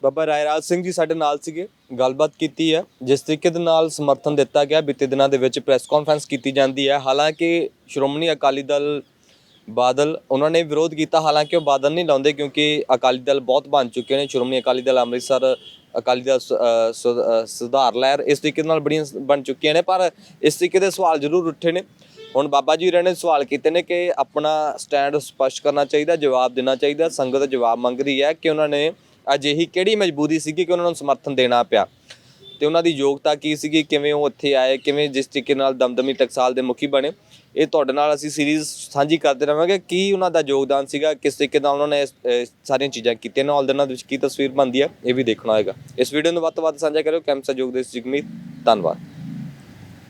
ਬਾਬਾ ਰਾਇਰਾਜ ਸਿੰਘ ਜੀ ਸਾਡੇ ਨਾਲ ਸੀਗੇ। ਗੱਲਬਾਤ ਕੀਤੀ ਹੈ। ਜਿਸ ਤਰੀਕੇ ਦੇ ਨਾਲ ਸਮਰਥਨ ਦਿੱਤਾ ਗਿਆ, ਬੀਤੇ ਦਿਨਾਂ ਦੇ ਵਿੱਚ ਪ੍ਰੈਸ ਕਾਨਫਰੰਸ ਕੀਤੀ ਜਾਂਦੀ ਹੈ। ਹਾਲਾਂਕਿ ਸ਼੍ਰੋਮਣੀ ਅਕਾਲੀ ਦਲ ਬਾਦਲ ਉਹਨਾਂ ਨੇ ਵਿਰੋਧ ਕੀਤਾ। ਹਾਲਾਂਕਿ ਉਹ ਬਾਦਲ ਨਹੀਂ ਲਾਉਂਦੇ ਕਿਉਂਕਿ ਅਕਾਲੀ ਦਲ ਬਹੁਤ ਬਣ ਚੁੱਕੇ ਨੇ। ਸ਼੍ਰੋਮਣੀ ਅਕਾਲੀ ਦਲ ਅੰਮ੍ਰਿਤਸਰ ਅਕਾਲੀ ਦਲ ਸ- ਅ, ਸੁਧਾਰ ਲਹਿਰ ਇਸ ਤਰੀਕੇ ਨਾਲ ਬੜੀਆਂ ਬਣ ਚੁੱਕੀਆਂ ਨੇ ਪਰ ਇਸ ਤਰੀਕੇ ਦੇ ਸਵਾਲ ਜ਼ਰੂਰ ਉੱਠੇ ਨੇ। ਹੁਣ ਬਾਬਾ ਜੀ ਹੋਰਾਂ ਨੇ ਸਵਾਲ ਕੀਤੇ ਨੇ ਕਿ ਆਪਣਾ ਸਟੈਂਡ ਸਪਸ਼ਟ ਕਰਨਾ ਚਾਹੀਦਾ ਜਵਾਬ ਦੇਣਾ ਚਾਹੀਦਾ। ਸੰਗਤ ਜਵਾਬ ਮੰਗ ਰਹੀ ਹੈ ਕਿ ਉਹਨਾਂ ਨੇ ਅਜਿਹੀ ਕਿਹੜੀ ਮਜਬੂਰੀ ਸੀਗੀ ਕਿ ਉਹਨਾਂ ਨੂੰ ਸਮਰਥਨ ਦੇਣਾ ਪਿਆ? ਤੇ ਉਹਨਾਂ ਦੀ ਯੋਗਤਾ ਕੀ ਸੀਗੀ? ਕਿਵੇਂ ਉਹ ਇੱਥੇ ਆਏ? ਕਿਵੇਂ ਜਿਸ ਤਰੀਕੇ ਨਾਲ ਦਮਦਮੀ ਟਕਸਾਲ ਦੇ ਮੁਖੀ ਬਣੇ? ਇਹ ਤੁਹਾਡੇ ਨਾਲ ਅਸੀਂ ਸੀਰੀਜ਼ ਸਾਂਝੀ ਕਰਦੇ ਰਹਾਂਗੇ ਕੀ ਉਹਨਾਂ ਦਾ ਯੋਗਦਾਨ ਸੀਗਾ, ਕਿਸ ਤਰੀਕੇ ਨਾਲ ਉਹਨਾਂ ਨੇ ਇਸ- ਇਹ ਸਾਰੀਆਂ ਚੀਜ਼ਾਂ ਕੀਤੀਆਂ ਨਾਲ ਦੇ ਨਾਲ ਵਿੱਚ ਕੀ ਤਸਵੀਰ ਬਣਦੀ ਹੈ ਇਹ ਵੀ ਦੇਖਣਾ ਹੋਏਗਾ। ਇਸ ਵੀਡੀਓ ਨੂੰ ਵੱਧ ਤੋਂ ਵੱਧ ਸਾਂਝਾ ਕਰਿਓ ਕੈਂਪ ਸਹਿਯੋਗ ਦੇ ਜਗਮੀਤ, ਧੰਨਵਾਦ।